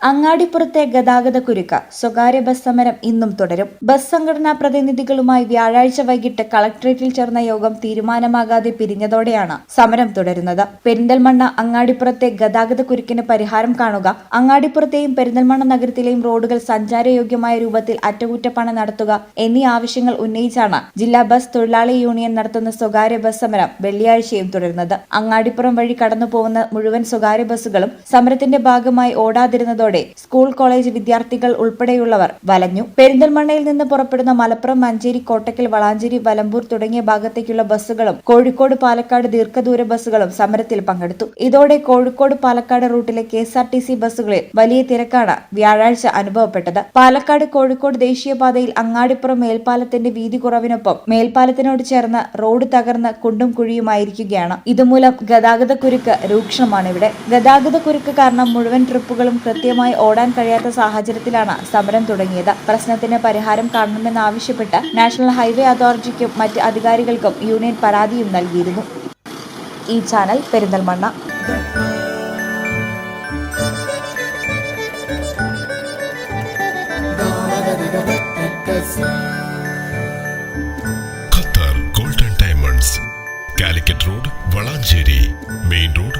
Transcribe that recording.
അങ്ങാടിപ്പുറത്തെ ഗതാഗത കുരുക്ക് സ്വകാര്യ ബസ് സമരം ഇന്നും തുടരും. ബസ് സംഘടനാ പ്രതിനിധികളുമായി വ്യാഴാഴ്ച വൈകിട്ട് കളക്ടറേറ്റിൽ ചേർന്ന യോഗം തീരുമാനമാകാതെ പിരിഞ്ഞതോടെയാണ് സമരം തുടരുന്നത്. പെരിന്തൽമണ്ണ അങ്ങാടിപ്പുറത്തെ ഗതാഗത കുരുക്കിന് പരിഹാരം കാണുക അങ്ങാടിപ്പുറത്തെയും പെരിന്തൽമണ്ണ നഗരത്തിലെയും റോഡുകൾ സഞ്ചാരയോഗ്യമായ രൂപത്തിൽ അറ്റകുറ്റപ്പണി നടത്തുക എന്നീ ആവശ്യങ്ങൾ ഉന്നയിച്ചാണ് ജില്ലാ ബസ് തൊഴിലാളി യൂണിയൻ നടത്തുന്ന സ്വകാര്യ ബസ് സമരം വെള്ളിയാഴ്ചയും തുടരുന്നത്. അങ്ങാടിപ്പുറം വഴി കടന്നു പോകുന്ന മുഴുവൻ സ്വകാര്യ ബസ്സുകളും സമരത്തിന്റെ ഭാഗമായി ഓടാതിരുന്നതോടെ സ്കൂൾ കോളേജ് വിദ്യാർത്ഥികൾ ഉൾപ്പെടെയുള്ളവർ വലഞ്ഞു. പെരിന്തൽമണ്ണയിൽ നിന്ന് പുറപ്പെടുന്ന മലപ്പുറം മഞ്ചേരി കോട്ടക്കൽ വളാഞ്ചേരി വലമ്പൂർ തുടങ്ങിയ ഭാഗത്തേക്കുള്ള ബസ്സുകളും കോഴിക്കോട് പാലക്കാട് ദീർഘദൂര ബസ്സുകളും സമരത്തിൽ പങ്കെടുത്തു. ഇതോടെ Kozhikode Palakkad റൂട്ടിലെ K S R T C ബസ്സുകളിൽ വലിയ തിരക്കാണ് വ്യാഴാഴ്ച അനുഭവപ്പെട്ടത്. പാലക്കാട് കോഴിക്കോട് ദേശീയപാതയിൽ അങ്ങാടിപ്പുറം മേൽപ്പാലത്തിന്റെ വീതി കുറവിനൊപ്പം മേൽപ്പാലത്തിനോട് ചേർന്ന് റോഡ് തകർന്ന് കുണ്ടും കുഴിയുമായിരിക്കുകയാണ്. ഇതുമൂലം ഗതാഗത കുരുക്ക് രൂക്ഷമാണ് ഇവിടെ ഗതാഗത കുരുക്ക് കാരണം മുഴുവൻ ട്രിപ്പുകളും കൃത്യമായി ഓടാൻ കഴിയാത്ത സാഹചര്യത്തിലാണ് സമരം തുടങ്ങിയത്. പ്രശ്നത്തിന് പരിഹാരം കാണണമെന്നാവശ്യപ്പെട്ട് നാഷണൽ ഹൈവേ അതോറിറ്റിക്കും മറ്റ് അധികാരികൾക്കും യൂണിയൻ പരാതിയും നൽകിയിരുന്നു. ഈ channel Perinthalmanna. Qatar golden diamonds Calicut road Valanchery main road